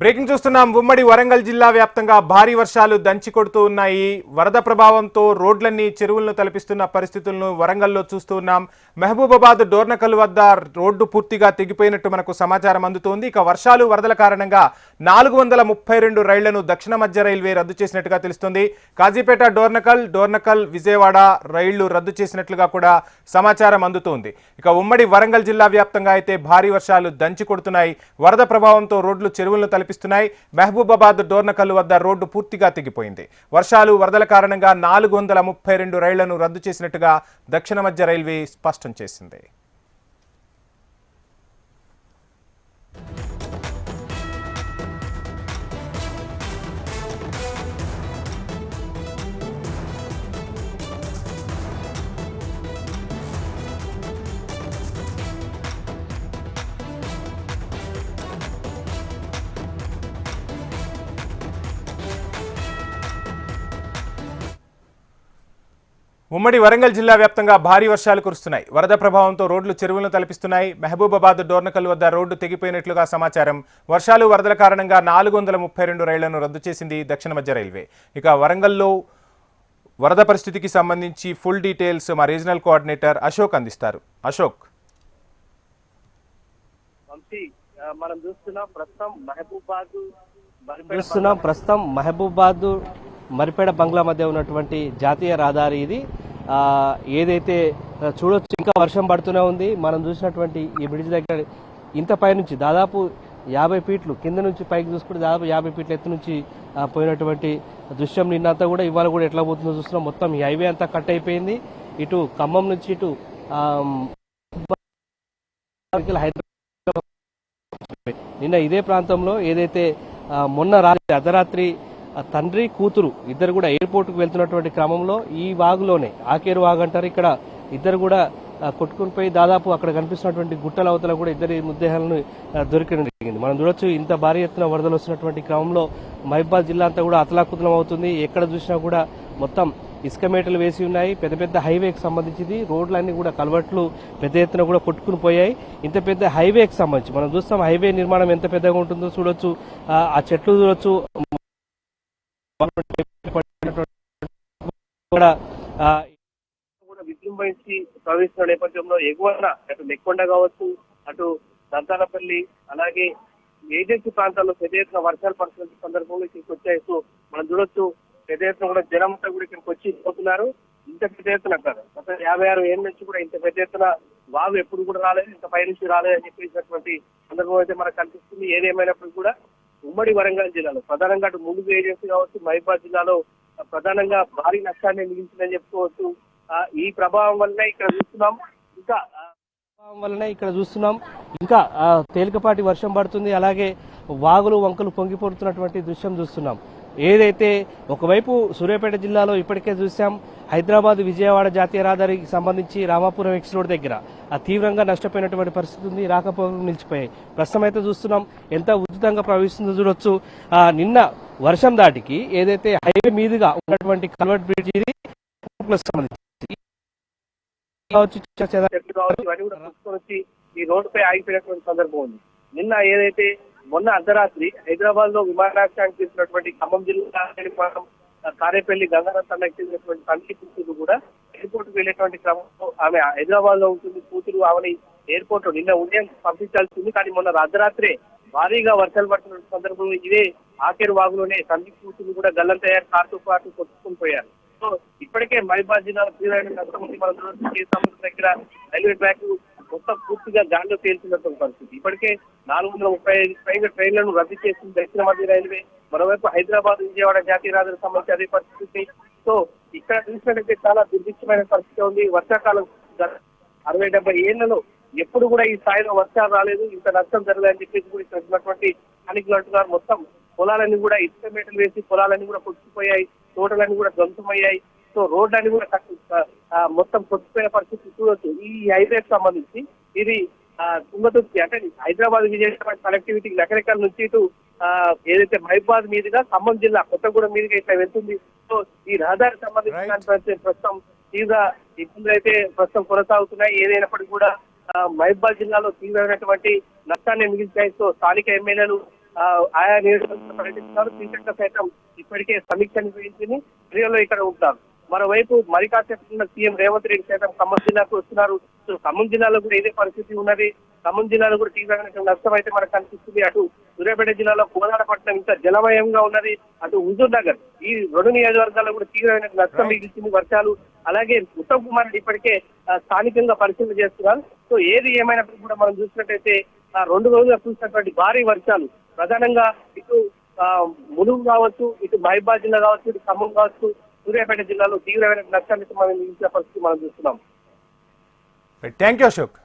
Breaking చూస్తున్నాం. ఉమ్మడి వరంగల్ జిల్లా వ్యాప్తంగా భారీ వర్షాలు దంచి కొడుతూ ఉన్నాయి. వరద ప్రభావంతో రోడ్లన్నీ చెరువులను తలపిస్తున్న పరిస్థితులను వరంగల్లో చూస్తూ ఉన్నాం. మహబూబాబాద్ డోర్నకల్ వద్ద రోడ్డు పూర్తిగా తెగిపోయినట్టు మనకు సమాచారం అందుతోంది. ఇక వర్షాలు వరదల కారణంగా నాలుగు వందల ముప్పై రెండు రైళ్ళను దక్షిణ మధ్య రైల్వే రద్దు చేసినట్టుగా తెలుస్తుంది. కాజీపేట డోర్నకల్ డోర్నకల్ విజయవాడ రైళ్ళు రద్దు చేసినట్లుగా కూడా సమాచారం అందుతోంది. ఇక ఉమ్మడి వరంగల్ జిల్లా వ్యాప్తంగా అయితే భారీ వర్షాలు దంచి కొడుతున్నాయి. వరద ప్రభావంతో రోడ్లు చెరువులను కనిపిస్తున్నాయి మహబూబాబాద్ డోర్నకల్ వద్ద రోడ్డు పూర్తిగా తెగిపోయింది. వర్షాలు వరదల కారణంగా నాలుగు వందల ముప్పై రెండు రైళ్ళను రద్దు చేసినట్టుగా దక్షిణ మధ్య రైల్వే స్పష్టం చేసింది. ఉమ్మడి వరంగల్ జిల్లా వ్యాప్తంగా భారీ వర్షాలు కురుస్తున్నాయి. వరద ప్రభావంతో రోడ్లు చెరువులను తలపిస్తున్నాయి. మహబూబాబాద్ డోర్నకల్ వద్ద రోడ్డు తెగిపోయినట్లుగా సమాచారం. వర్షాలు వరదల కారణంగా నాలుగు వందల ముప్పై రెండు రైళ్ళను రద్దు చేసింది దక్షిణ మధ్య రైల్వే. ఇక వరంగల్లో వరద పరిస్థితికి సంబంధించి ఫుల్ డీటెయిల్స్ మా రీజనల్ కోఆర్డినేటర్ అశోక్ అందిస్తారు. అశోక్. మనం చూస్తున్నాం ప్రస్తుతం మహబూబాద్ చూస్తున్నాం ప్రస్తుతం మహబూబాద్ మరిపేడ బంగ్లా మధ్య ఉన్నటువంటి జాతీయ రహదారి ఇది. ఏదైతే చూడొచ్చు ఇంకా వర్షం పడుతూనే ఉంది. మనం చూసినటువంటి ఈ బ్రిడ్జ్ దగ్గర ఇంత పైనుంచి దాదాపు యాభై ఫీట్లు కింద నుంచి పైకి చూసుకుంటే దాదాపు యాభై ఫీట్ల ఎత్తు నుంచి పోయినటువంటి దృశ్యం నిన్నంతా కూడా ఇవాళ కూడా ఎట్లా పోతుందో చూస్తున్నాం. మొత్తం ఈ హైవే అంతా కట్ అయిపోయింది. ఇటు ఖమ్మం నుంచి ఇటు హైదరాబాద్. నిన్న ఇదే ప్రాంతంలో ఏదైతే మొన్న రాత్రి అర్ధరాత్రి తండ్రి కూతురు ఇద్దరు కూడా ఎయిర్పోర్ట్కు వెళ్తున్నటువంటి క్రమంలో ఈ వాగులోనే ఆకేరు వాగు అంటారు ఇక్కడ ఇద్దరు కూడా కొట్టుకుని పోయి దాదాపు అక్కడ కనిపిస్తున్నటువంటి గుట్టల అవతల కూడా ఇద్దరి మృతదేహాలను దొరికడం జరిగింది. మనం చూడొచ్చు ఇంత భారీ ఎత్తున వరదలు వస్తున్నటువంటి క్రమంలో మహిబాద్ జిల్లా అంతా కూడా అతలాకుతలం అవుతుంది. ఎక్కడ చూసినా కూడా మొత్తం ఇసుక మేటలు వేసి ఉన్నాయి. పెద్ద పెద్ద హైవేకి సంబంధించింది. రోడ్లన్నీ కూడా కలవట్లు పెద్ద ఎత్తున కూడా కొట్టుకుని పోయాయి. ఇంత పెద్ద హైవేకి సంబంధించి మనం చూస్తాం హైవే నిర్మాణం ఎంత పెద్దగా ఉంటుందో చూడొచ్చు. ఆ చెట్లు చూడొచ్చు. కూడా విజృంభించి ప్రవహిస్తున్న నేపథ్యంలో ఎగువన అటు నెక్కొండ కావచ్చు అటు దంతాలపల్లి అలాగే ఏజెన్సీ ప్రాంతాల్లో పెద్ద ఎత్తున వర్షాలు పడుతున్న సందర్భంలో ఇక్కడికి వచ్చాయి మనం చూడొచ్చు పెద్ద ఎత్తున కూడా జనం అంతా కూడా ఇక్కడికి వచ్చి పోతున్నారు. ఇంత పెద్ద ఎత్తున కాదు. గత యాభై ఆరు ఏళ్ళ నుంచి కూడా ఇంత పెద్ద ఎత్తున వాగు ఎప్పుడు కూడా రాలేదు ఇంత పై నుంచి రాలేదు అని చెప్పేసినటువంటి సందర్భం అయితే మనకు కనిపిస్తుంది. ఏదేమైనప్పుడు కూడా ఉమ్మడి వరంగల్ జిల్లాలో. ప్రధానంగా అటు ములుగు ఏజెన్సీ కావచ్చు మహిబాద్ జిల్లాలో ప్రధానంగా భారీ నష్టాన్ని మిగిల్చిందని చెప్పుకోవచ్చు. ఈ ప్రభావం వల్ల ఇక్కడ చూస్తున్నాం. ఇంకా ప్రభావం వలన ఇక్కడ చూస్తున్నాం. ఇంకా తేలికపాటి వర్షం పడుతుంది. అలాగే వాగులు వంకలు పొంగిపోతున్నటువంటి దృశ్యం చూస్తున్నాం. ఏదైతే ఒకవైపు సూర్యాపేట జిల్లాలో ఇప్పటికే చూసాం హైదరాబాద్ విజయవాడ జాతీయ రహదారికి సంబంధించి రామాపురం ఎక్స్ రోడ్ దగ్గర ఆ తీవ్రంగా నష్టపోయినటువంటి పరిస్థితి ఉంది రాకపోకలు నిలిచిపోయాయి. ప్రస్తుతం అయితే చూస్తున్నాం ఎంత ఉచితంగా ప్రవహిస్తుందో చూడొచ్చు. నిన్న వర్షం దాటికి ఏదైతే హైవే మీదుగా ఉన్నటువంటి కన్వర్ట్ బ్రిడ్జ్ ఇది సంబంధించి. కూడా ఈ రోడ్డుపై ఆగిపోయినటువంటి సందర్భం ఉంది. నిన్న ఏదైతే మొన్న అర్ధరాత్రి హైదరాబాద్లో విమానాశ్రయానికి చేసినటువంటి ఖమ్మం జిల్లా కారేపల్లి గంగారం తండకి చెందినటువంటి తండ్రి కూతురు కూడా ఎయిర్పోర్ట్ వెళ్ళేటువంటి క్రమంలో ఆమె హైదరాబాద్లో ఉంటుంది. కూతురు ఆమెని ఎయిర్పోర్ట్లో నిన్న ఉదయం పంపించాల్సింది. కానీ మొన్న అర్ధరాత్రే భారీగా వర్షాలు పడుతున్న సందర్భంలో ఇదే ఆఖరి వాగులోనే తండ్రి కూతురు కూడా గల్లంతయ్యారు కారుతో పాటు కొట్టుకుని పోయారు. సో ఇప్పటికే మహిబాద్ జిల్లా తీవ్రమైన మనం దగ్గర రైల్వే ట్రాక్ మొత్తం పూర్తిగా గాల్లో తేల్చినటువంటి పరిస్థితి. ఇప్పటికే నాలుగు వందల ముప్పై ఐదు పైగా ట్రైన్లను రద్దు చేసింది దక్షిణ మధ్య రైల్వే. మరోవైపు హైదరాబాద్ విజయవాడ జాతీయ రహదారికి సంబంధించి అదే పరిస్థితి సో ఇక్కడ చూసినట్లయితే చాలా దుర్భిక్షమైన పరిస్థితి ఉంది. వర్షాకాలం అరవై డెబ్బై ఏళ్ళలో ఎప్పుడు కూడా ఈ స్థాయిలో వర్షాలు రాలేదు. ఇంత నష్టం జరగలేదని చెప్పేసి కూడా ఇక్కడ ఉన్నటువంటి స్థానికులు అంటున్నారు. మొత్తం పొలాలన్నీ కూడా ఇసుక మేటలు వేసి పొలాలన్నీ కూడా కొట్టుకుపోయాయి. తోటలన్నీ కూడా ధ్వంసమయ్యాయి. సో రోడ్లన్నీ కూడా మొత్తం కొట్టుకుపోయిన పరిస్థితి చూడొచ్చు. ఈ హైవేకి సంబంధించి ఇది తుంగతుర్తి అంటే హైదరాబాద్ విజయవాడ కనెక్టివిటీ రకరకాల నుంచి ఇటు ఏదైతే మహిబాద్ మీదుగా ఖమ్మం జిల్లా కొత్తగూడెం మీదుగా ఇట్లా వెళ్తుంది. సో ఈ రహదారికి సంబంధించిన ప్రస్తుతం తీవ్ర ఇబ్బందులు అయితే ప్రస్తుతం కొనసాగుతున్నాయి. ఏదైనప్పటికీ కూడా మహిబాద్ జిల్లాలో తీవ్రమైనటువంటి నష్టాన్ని మిగిల్చాయి. సో స్థానిక ఎమ్మెల్యేలు ఆయా నియోజకవర్గంలో పర్యటిస్తున్నారు శ్రీశంకర్ సైతం ఇప్పటికే సమీక్ష నిర్వహించింది క్రియలో ఇక్కడ ఉంటారు. మరోవైపు మరి కాసేపు సీఎం రేవంత్ రెడ్డి సైతం ఖమ్మం జిల్లాకు వస్తున్నారు. సో ఖమ్మం జిల్లాలో కూడా ఇదే పరిస్థితి ఉన్నది. ఖమ్మం జిల్లాలో కూడా తీవ్రమైన నష్టం అయితే మనకు కనిపిస్తుంది. అటు సూర్యాపేట జిల్లాలో కోదాడపట్నం ఇంకా జలమయంగా ఉన్నది. అటు హుజూర్ నగర్ ఈ రెండు నియోజకవర్గాల్లో కూడా తీవ్రమైన నష్టం మిగిలింది వర్షాలు అలాగే ఉత్తమ్ కుమార్ రెడ్డి ఇప్పటికే స్థానికంగా పరిశీలన చేస్తున్నారు. సో ఏది ఏమైనప్పటికీ కూడా మనం చూసినట్టయితే రెండు రోజులుగా చూసినటువంటి భారీ వర్షాలు ప్రధానంగా ఇటు ములుగు కావచ్చు ఇటు మహిబాద్ జిల్లా కావచ్చు ఇటు ఖమ్మం కావచ్చు సూర్యాపేట జిల్లాలో తీవ్రమైన నష్టాన్ని మనం మిగిలిన పరిస్థితి మనం చూస్తున్నాం. Thank you Ashok